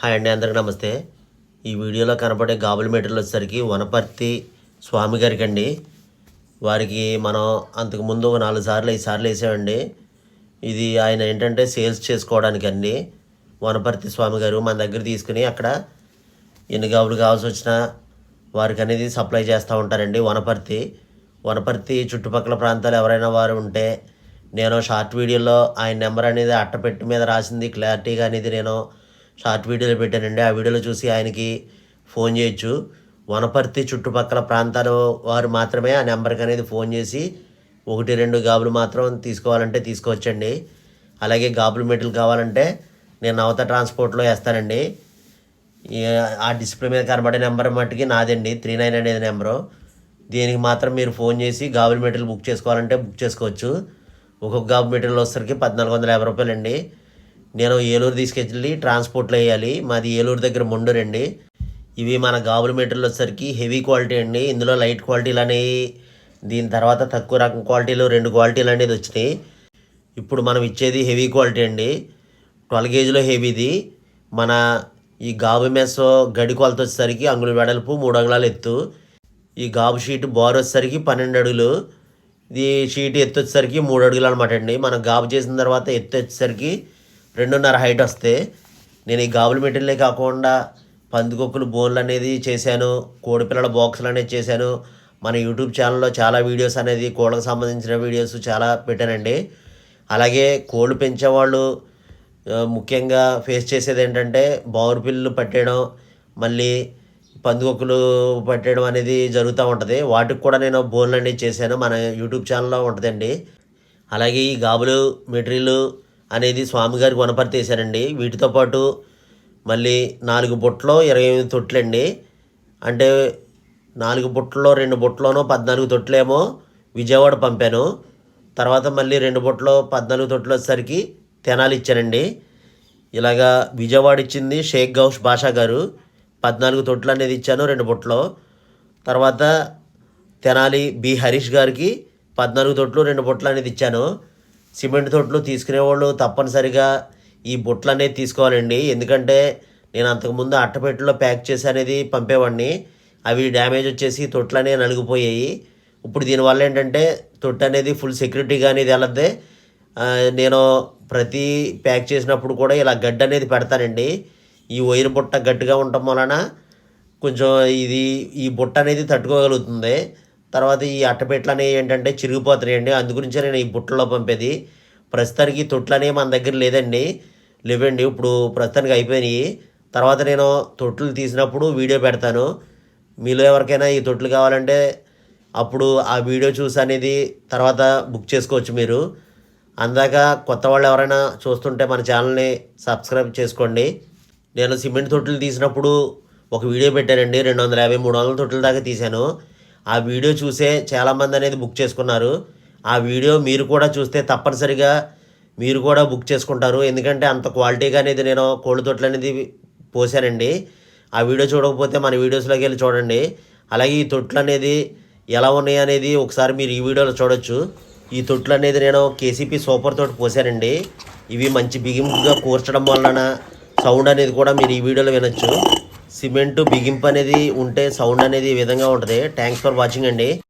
Hi అండి అందరికీ నమస్తే. ఈ వీడియోలో కనపడే గాబుల్ మీటర్లు వచ్చేసరికి వనపర్తి స్వామి గారికి అండి వారికి మనం అంతకుముందు ఒక నాలుగు సార్లు ఐదు సార్లు వేసామండి. ఇది ఆయన ఏంటంటే సేల్స్ చేసుకోవడానికి అండి వనపర్తి స్వామి గారు మన దగ్గర తీసుకుని అక్కడ ఎన్ని గాబులు కావాల్సి వచ్చినా వారికి అనేది సప్లై చేస్తూ ఉంటారండి వనపర్తి. వనపర్తి చుట్టుపక్కల ప్రాంతాలు ఎవరైనా వారు ఉంటే నేను షార్ట్ వీడియోలో ఆయన నెంబర్ అనేది అట్టపెట్టి మీద రాసింది. క్లారిటీగా అనేది నేను షార్ట్ వీడియోలు పెట్టానండి. ఆ వీడియోలో చూసి ఆయనకి ఫోన్ చేయొచ్చు. వనపర్తి చుట్టుపక్కల ప్రాంతాల వారు మాత్రమే ఆ నెంబర్కి అనేది ఫోన్ చేసి ఒకటి రెండు గాబులు మాత్రం తీసుకోవాలంటే తీసుకోవచ్చండి. అలాగే గాబులు మెటీరియల్ కావాలంటే నేను నవత ట్రాన్స్పోర్ట్లో వేస్తానండి. ఆ డిస్ప్లే మీద కనబడే నెంబర్ మట్టుకి నాదండి. త్రీ నైన్ అనేది నెంబరు. దీనికి మాత్రం మీరు ఫోన్ చేసి గాబుల్ మెటీరియల్ బుక్ చేసుకోవాలంటే బుక్ చేసుకోవచ్చు. ఒక్కొక్క గాబు మెటీరియల్ వచ్చేసరికి పద్నాలుగు వందల యాభై రూపాయలండి. నేను ఏలూరు తీసుకెళ్ళి ట్రాన్స్పోర్ట్లో వేయాలి. మాది ఏలూరు దగ్గర మొండూరు అండి. ఇవి మన గాబుల మెటీరియల్ వచ్చేసరికి హెవీ క్వాలిటీ అండి. ఇందులో లైట్ క్వాలిటీలు అనేవి దీని తర్వాత తక్కువ రకం క్వాలిటీలు రెండు క్వాలిటీలు అనేది వచ్చినాయి. ఇప్పుడు మనం ఇచ్చేది హెవీ క్వాలిటీ అండి. ట్వెల్వ్ కేజీలో హెవీది. మన ఈ గాబు మెస్ గడి కొలత వచ్చేసరికి అంగుళ వెడల్పు మూడు అంగుళాలు ఎత్తు. ఈ గాబు షీట్ బోర్ వచ్చేసరికి పన్నెండు అడుగులు. ఇది షీట్ ఎత్తు వచ్చేసరికి మూడు అడుగులు అనమాట అండి. మనం గాబు చేసిన తర్వాత ఎత్తు వచ్చేసరికి రెండున్నర హైట్ వస్తే నేను ఈ గాబుల మెటీరియలే కాకుండా పందికొక్కులు బోన్లు అనేది చేశాను కోడిపిల్లల బాక్సులు అనేది చేశాను. మన యూట్యూబ్ ఛానల్లో చాలా వీడియోస్ అనేది కోళ్ళకు సంబంధించిన వీడియోస్ చాలా పెట్టానండి. అలాగే కోళ్ళు పెంచేవాళ్ళు ముఖ్యంగా ఫేస్ చేసేది ఏంటంటే బౌర్ పిల్లలు పట్టేయడం మళ్ళీ పందికొక్కులు పట్టేయడం అనేది జరుగుతూ ఉంటుంది. వాటికి కూడా నేను బోన్లు అనేది చేశాను. మన యూట్యూబ్ ఛానల్లో ఉంటుందండి. అలాగే ఈ గాబులు మెటీరియల్ అనేది స్వామి గారికి వీటితో పాటు మళ్ళీ నాలుగు బుట్టలో ఇరవై ఎనిమిది తొట్లండి. అంటే నాలుగు బుట్టలో రెండు బుట్టలోనో పద్నాలుగు తొట్లేమో విజయవాడ పంపాను. తర్వాత మళ్ళీ రెండు బుట్టలో పద్నాలుగు తొట్లు వచ్చేసరికి తెనాలి ఇచ్చానండి. ఇలాగా విజయవాడ ఇచ్చింది షేక్ గౌష్ బాషా గారు. పద్నాలుగు తొట్లు అనేది ఇచ్చాను రెండు బుట్టలో. తర్వాత తెనాలి బి హరీష్ గారికి పద్నాలుగు తొట్లు రెండు బుట్టలు అనేది ఇచ్చాను. సిమెంట్ తొట్లు తీసుకునేవాళ్ళు తప్పనిసరిగా ఈ బుట్టలు అనేది తీసుకోవాలండి. ఎందుకంటే నేను అంతకుముందు అట్టపెట్టెలో ప్యాక్ చేసి అనేది పంపేవాడిని. అవి డ్యామేజ్ వచ్చేసి తొట్లు అనేవి నలిగిపోయాయి. ఇప్పుడు దీనివల్ల ఏంటంటే తొట్టు అనేది ఫుల్ సెక్యూరిటీగా అనేది వెళ్ళద్ది. నేను ప్రతి ప్యాక్ చేసినప్పుడు కూడా ఇలా గడ్డ అనేది పెడతానండి. ఈ వైర్ బుట్ట గట్టిగా ఉండటం వలన కొంచెం ఇది ఈ బుట్ట అనేది తట్టుకోగలుగుతుంది. తర్వాత ఈ అట్టపెట్లు అనేవి ఏంటంటే చిరిగిపోతున్నాయండి. అందుగురించే నేను ఈ బుట్టలో పంపేది. ప్రస్తుతానికి తొట్లు అనేవి మన దగ్గర లేదండి. లేవండి. ఇప్పుడు ప్రస్తుతానికి అయిపోయినాయి. తర్వాత నేను తొట్లు తీసినప్పుడు వీడియో పెడతాను. మీలో ఎవరికైనా ఈ తొట్లు కావాలంటే అప్పుడు ఆ వీడియో చూసి అనేది తర్వాత బుక్ చేసుకోవచ్చు మీరు. అందాక కొత్త వాళ్ళు ఎవరైనా చూస్తుంటే మన ఛానల్ని సబ్స్క్రైబ్ చేసుకోండి. నేను సిమెంట్ తొట్లు తీసినప్పుడు ఒక వీడియో పెట్టానండి. రెండు వందల యాభై మూడు వందల తొట్లు దాకా తీశాను. ఆ వీడియో చూసే చాలామంది అనేది బుక్ చేసుకున్నారు. ఆ వీడియో మీరు కూడా చూస్తే తప్పనిసరిగా మీరు కూడా బుక్ చేసుకుంటారు. ఎందుకంటే అంత క్వాలిటీగా అనేది నేను కోళ్ళ తొట్లు అనేది పోసానండి. ఆ వీడియో చూడకపోతే మన వీడియోస్లోకి వెళ్ళి చూడండి. అలాగే ఈ తొట్లు అనేది ఎలా ఉన్నాయి అనేది ఒకసారి మీరు ఈ వీడియోలో చూడొచ్చు. ఈ తొట్లు అనేది నేను కేసీపీ సూపర్ తోటి పోసానండి. ఇవి మంచి బిగింపుగా కూర్చడం వలన సౌండ్ అనేది కూడా మీరు ఈ వీడియోలో వినొచ్చు. సిమెంట్ బిగింపు అనేది ఉంటే సౌండ్ అనేది ఈ విధంగా ఉంటుంది. థ్యాంక్స్ ఫర్ వాచింగ్ అండి.